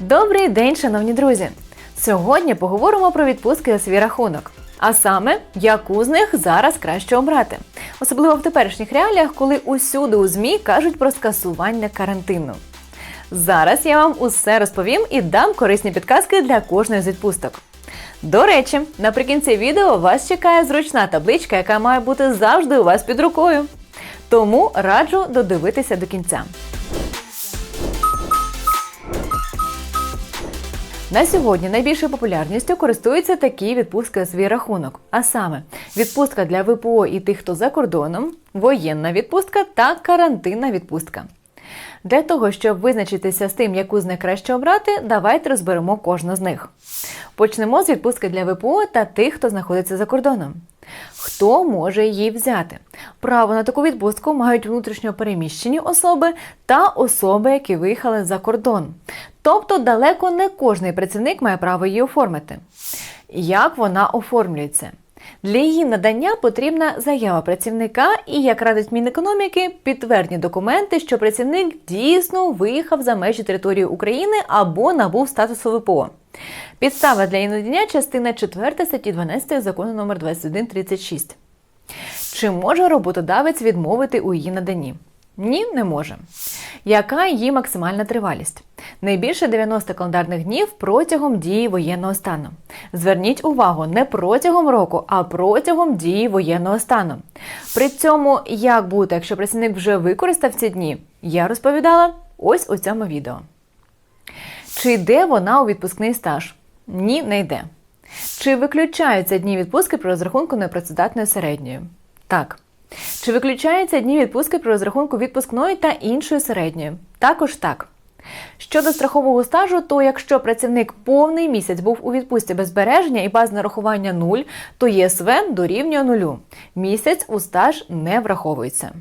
Добрий день, шановні друзі! Сьогодні поговоримо про відпустки за свій рахунок. А саме, яку з них зараз краще обрати, особливо в теперішніх реаліях, коли усюди у ЗМІ кажуть про скасування карантину. Зараз я вам усе розповім і дам корисні підказки для кожної з відпусток. До речі, наприкінці відео вас чекає зручна табличка, яка має бути завжди у вас під рукою. Тому раджу додивитися до кінця. На сьогодні найбільшою популярністю користуються такі відпустки за свій рахунок, а саме відпустка для ВПО і тих, хто за кордоном, воєнна відпустка та карантинна відпустка. Для того, щоб визначитися з тим, яку з них краще обрати, давайте розберемо кожну з них. Почнемо з відпустки для ВПО та тих, хто знаходиться за кордоном. Хто може її взяти? Право на таку відпустку мають внутрішньо переміщені особи та особи, які виїхали за кордон. Тобто далеко не кожний працівник має право її оформити. Як вона оформлюється? Для її надання потрібна заява працівника і, як радить Мінекономіки, підтвердні документи, що працівник дійсно виїхав за межі території України або набув статусу ВПО. Підстава для її надання частина 4 статті 12 закону номер 2136. Чи може роботодавець відмовити у її наданні? Ні, не може. Яка її максимальна тривалість? Найбільше 90 календарних днів протягом дії воєнного стану. Зверніть увагу, не протягом року, а протягом дії воєнного стану. При цьому, як бути, якщо працівник вже використав ці дні, я розповідала ось у цьому відео. Чи йде вона у відпускний стаж? Ні, не йде. Чи виключаються дні відпустки при розрахунку непрацездатної середньої? Так. Чи виключаються дні відпустки при розрахунку відпускної та іншої середньої? Також так. Щодо страхового стажу, то якщо працівник повний місяць був у відпустці без збереження і базне нарахування 0, то ЄСВ дорівнює нулю. Місяць у стаж не враховується.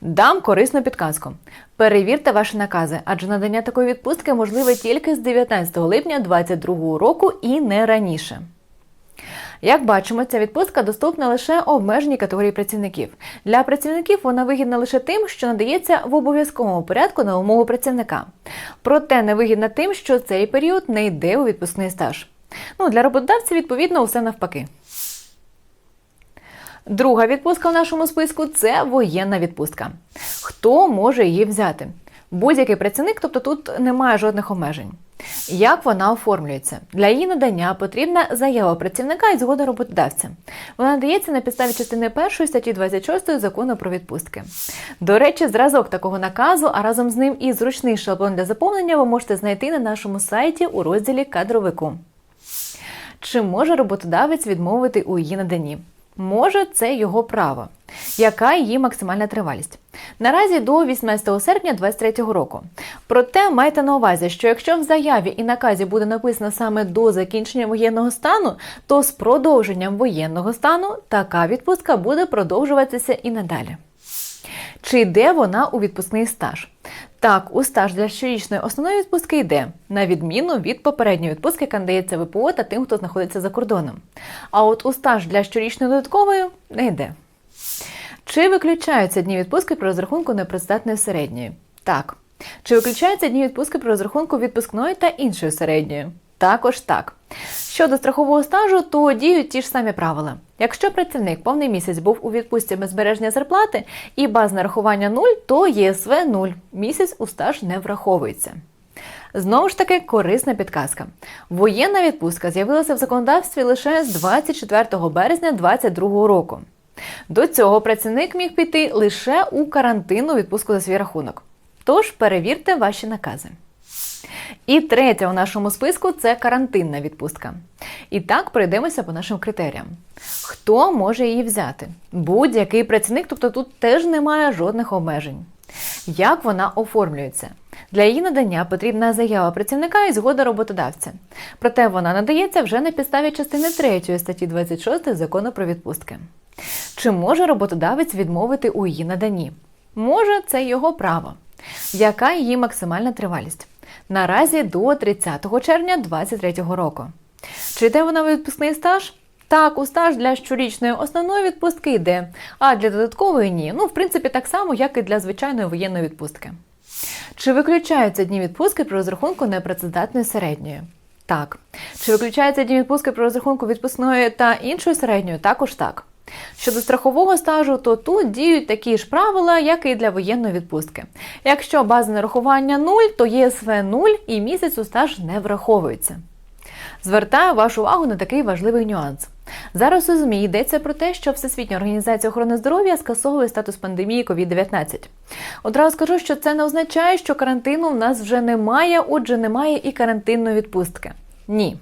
Дам корисну підказку. Перевірте ваші накази, адже надання такої відпустки можливе тільки з 19 липня 2022 року і не раніше. Як бачимо, ця відпустка доступна лише обмеженій категорії працівників. Для працівників вона вигідна лише тим, що надається в обов'язковому порядку на умову працівника. Проте невигідна тим, що цей період не йде у відпускний стаж. Ну, Для роботодавця, відповідно, усе навпаки. Друга відпустка в нашому списку це воєнна відпустка. Хто може її взяти? Будь-який працівник, тобто тут немає жодних обмежень. Як вона оформлюється? Для її надання потрібна заява працівника і згода роботодавця. Вона надається на підставі частини 1 статті 26 закону про відпустки. До речі, зразок такого наказу, а разом з ним і зручний шаблон для заповнення ви можете знайти на нашому сайті у розділі кадровику. Чи може роботодавець відмовити у її наданні? Може, це його право. Яка її максимальна тривалість? Наразі до 18 серпня 2023 року. Проте майте на увазі, що якщо в заяві і наказі буде написано саме до закінчення воєнного стану, то з продовженням воєнного стану така відпустка буде продовжуватися і надалі. Чи йде вона у відпускний стаж? Так, у стаж для щорічної основної відпустки йде, на відміну від попередньої відпустки, яка ВПО та тим, хто знаходиться за кордоном. А от у стаж для щорічної додаткової не йде. Чи виключаються дні відпустки при розрахунку непрацездатної середньої? Так. Чи виключаються дні відпустки при розрахунку відпускної та іншої середньої? Також так. Щодо страхового стажу, то діють ті ж самі правила. Якщо працівник повний місяць був у відпустці без збереження зарплати і базне рахування 0, то ЄСВ 0. Місяць у стаж не враховується. Знову ж таки, корисна підказка. Воєнна відпустка з'явилася в законодавстві лише з 24 березня 2022 року. До цього працівник міг піти лише у карантинну відпустку за свій рахунок. Тож перевірте ваші накази. І третя у нашому списку це карантинна відпустка. І так пройдемося по нашим критеріям. Хто може її взяти? Будь-який працівник, тобто тут теж немає жодних обмежень. Як вона оформлюється? Для її надання потрібна заява працівника і згода роботодавця. Проте вона надається вже на підставі частини 3 статті 26 закону про відпустки. Чи може роботодавець відмовити у її наданні? Може, це його право. Яка її максимальна тривалість? Наразі до 30 червня 2023 року. Чи йде вона відпускний стаж? Так, у стаж для щорічної основної відпустки йде, а для додаткової ні. Ну, в принципі, так само, як і для звичайної воєнної відпустки. Чи виключаються дні відпустки при розрахунку непрацездатної середньої? Так. Чи виключаються дні відпустки при розрахунку відпускної та іншої середньої? Також так. Щодо страхового стажу, то тут діють такі ж правила, як і для воєнної відпустки. Якщо база нарахування 0, то ЄСВ 0 і місяць у стаж не враховується. Звертаю вашу увагу на такий важливий нюанс. Зараз у ЗМІ йдеться про те, що Всесвітня організація охорони здоров'я скасовує статус пандемії COVID-19. Одразу скажу, що це не означає, що карантину в нас вже немає, отже, немає і карантинної відпустки. Ні.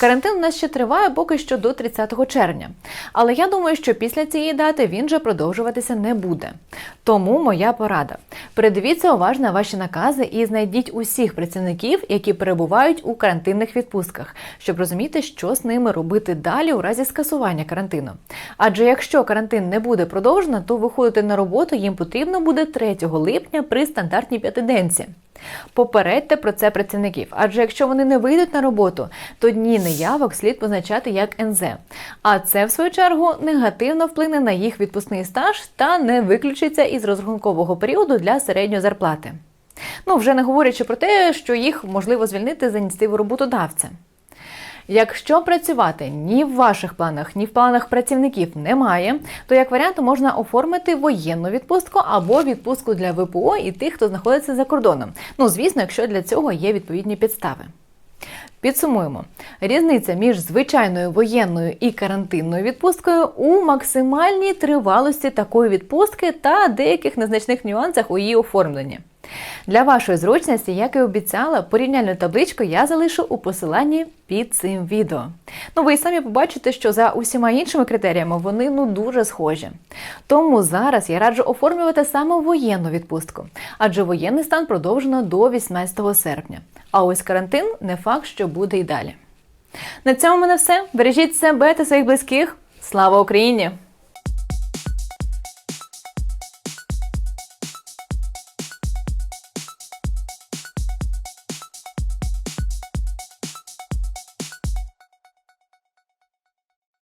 Карантин у нас ще триває поки що до 30 червня. Але я думаю, що після цієї дати він вже продовжуватися не буде. Тому моя порада: передивіться уважно ваші накази і знайдіть усіх працівників, які перебувають у карантинних відпустках, щоб розуміти, що з ними робити далі у разі скасування карантину. Адже якщо карантин не буде продовжено, то виходити на роботу їм потрібно буде 3 липня при стандартній п'ятиденці. Попередьте про це працівників, адже якщо вони не вийдуть на роботу, то дні неявок слід позначати як НЗ. А це, в свою чергу, негативно вплине на їх відпускний стаж та не виключиться із розрахункового періоду для середньої зарплати. Ну, вже не говорячи про те, що їх можливо звільнити за ініціативу роботодавця. Якщо працювати ні в ваших планах, ні в планах працівників немає, то як варіант можна оформити воєнну відпустку або відпустку для ВПО і тих, хто знаходиться за кордоном. Ну, звісно, якщо для цього є відповідні підстави. Підсумуємо, різниця між звичайною воєнною і карантинною відпусткою у максимальній тривалості такої відпустки та деяких незначних нюансах у її оформленні. Для вашої зручності, як і обіцяла, порівняльну табличку я залишу у посиланні під цим відео. Ну, ви самі побачите, що за усіма іншими критеріями вони ну дуже схожі. Тому зараз я раджу оформлювати саме воєнну відпустку, адже воєнний стан продовжено до 18 серпня. А ось карантин не факт, що буде й далі. На цьому в мене все. Бережіть себе та своїх близьких. Слава Україні!